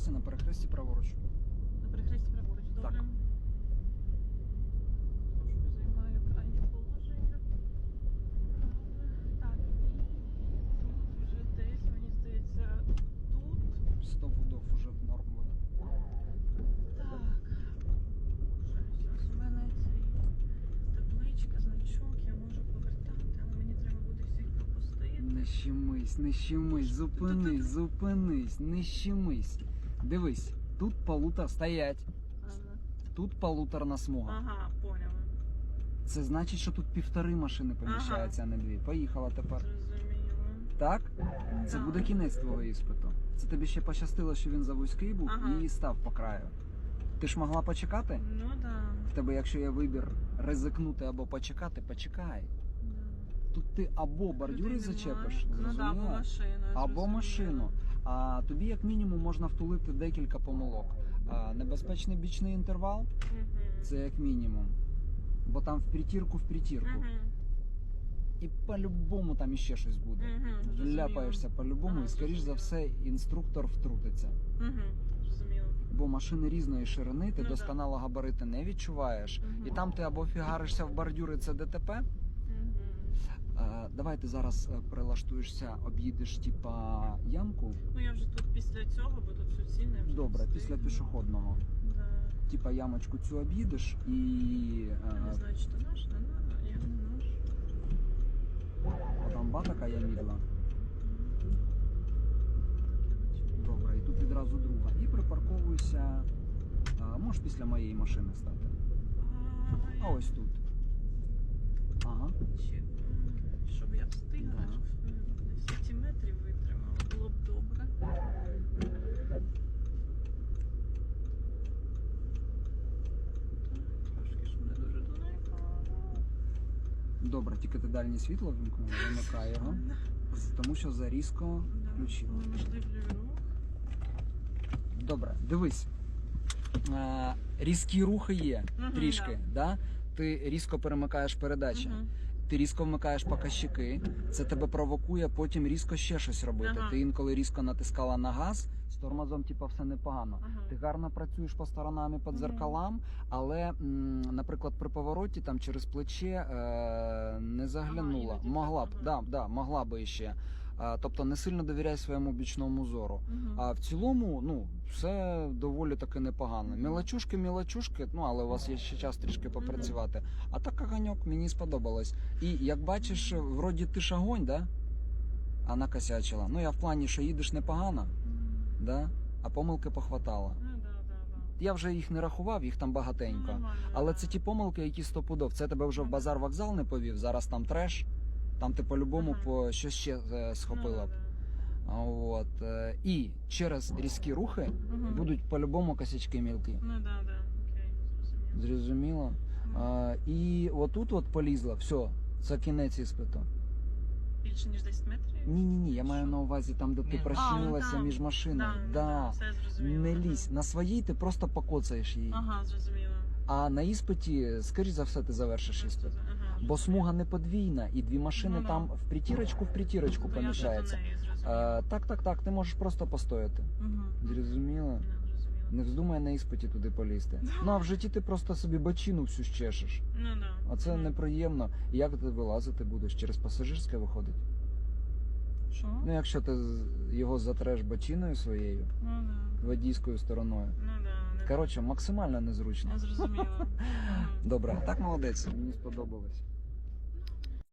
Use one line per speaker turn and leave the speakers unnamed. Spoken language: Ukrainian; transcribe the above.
перехресті, на перехресті праворуч.
На перехресті праворуч, добре.
Так.
Трошки займаю крайнє положення. Так, і тут вже десь, мені здається, тут.
Стопудов уже норм буде.
Так. Щось у мене цей табличка, значок, я можу повертати, але мені треба буде всіх пропустити.
Не щемись, не щемись, зупинись, зупинись, не щемись. Дивись, тут полутор стоять.
Ага.
Тут полуторна смуга.
Ага, поняла.
Це значить, що тут півтори машини поміщаються, а не дві. Поїхала тепер.
Зрозуміло.
Так? Це
Так.
буде кінець твого іспиту. Це тобі ще пощастило, що він за вузький був
Ага.
і став по краю. Ти ж могла почекати?
Ну да.
В тебе, якщо є вибір ризикнути або почекати, почекай. Тут ти або бордюри
Людей
зачепиш,
немає. Ну да, або машину.
або машину. А тобі, як мінімум, можна втулити декілька помилок. А, небезпечний бічний інтервал
Мгм.
це як мінімум. Бо там в притірку в притірку.
Мгм.
І по-любому там іще щось буде.
Зрозуміло.
Вляпаєшся по-любому,
Ага,
і скоріш за все інструктор втрутиться.
Зрозуміло.
Бо машини різної ширини, ти
Ну да.
досконало габарити не відчуваєш.
Мгм.
І там ти або фігаришся в бордюри, це ДТП. Е, давай ти зараз е, прилаштуєшся, об'їдеш типа ямку.
Ну я вже тут після цього, бо тут суцільне вже
Добре, після пішохідного.
Да.
Типа ямочку цю об'їдеш і.
Я
Е,
не знаю, чи то наш, не надо, я не наш.
там ба така ямідла.
Я
Добре, і тут відразу друга. І припарковуйся. А, можеш після моєї машини стати.
А,
А ось тут. Ага.
Щоб я встигла,
Да.
щоб м, 10 метрів витримала, було б добре. Трошки ж не дуже далеко.
Добре, тільки ти дальнє світло вимкнула, вимикай його. Тому що зарізко
Да,
включила.
Унеможливлюю рух.
Добре, дивись. Е, різкі рухи є
Мгм,
трішки, да. Ти різко перемикаєш передачі,
Мгм.
Ти різко вмикаєш показчики, це тебе провокує потім різко ще щось робити.
Ага.
Ти інколи різко натискала на газ, з тормозом, типу, все непогано.
Ага.
Ти гарно працюєш по сторонам і по дзеркалам, але, м, наприклад, при повороті там через плече е, не заглянула.
Ага,
могла б,
ага.
да, да, могла би ще. Тобто не сильно довіряй своєму бічному зору.
Мгм.
А в цілому, ну, все доволі таки непогано. Мілочушки, мілочушки, ну але у вас є ще час трішки попрацювати. А так ганьок мені сподобалось. І як бачиш, вроді ти ж огонь, да? А накосячила. Ну я в плані, що їдеш непогано,
Мгм.
да? а помилки похватало.
Ну.
Я вже їх не рахував, їх там багатенько. Але це ті помилки, які стопудов. Це тебе вже в базар вокзал не повів, зараз там треш. Там ти по-любому
Ага.
по щось ще е, схопила б.
Ну,
От. е, І через різкі рухи.
Мгм.
будуть по-любому косячки мілкі.
Ну да, да, окей, зрозуміло.
І отут от полізла, все, це кінець іспиту.
Більше ніж 10 метрів?
Ні, ні, ні, я маю на увазі там, де ти
Ні.
прощинилася
там.
між машинами.
Да,
Да.
да, все зрозуміло.
Не лізь. На своїй ти просто покоцаєш її.
Ага, зрозуміло.
А на іспиті, скоріш за все, ти завершиш іспит.
Ага,
Бо смуга не подвійна, і дві машини
Ну, да.
там в притірочку в притірочку
Ну,
поміщаються. Е, так, так, так, ти можеш просто постояти.
Мгм.
Зрозуміло?
Ну.
Не вздумай на іспиті туди полізти. Ну а в житті ти просто собі бочину всю щешеш.
Ну, да.
А це неприємно. І як ти вилазити будеш? Через пасажирське виходить?
Що?
Ну, якщо ти його затреш бочиною своєю,
Ну, да.
водійською стороною.
Ну, да.
Коротше, максимально незручно.
Я зрозуміла.
Добре, так молодець. Мені сподобалось.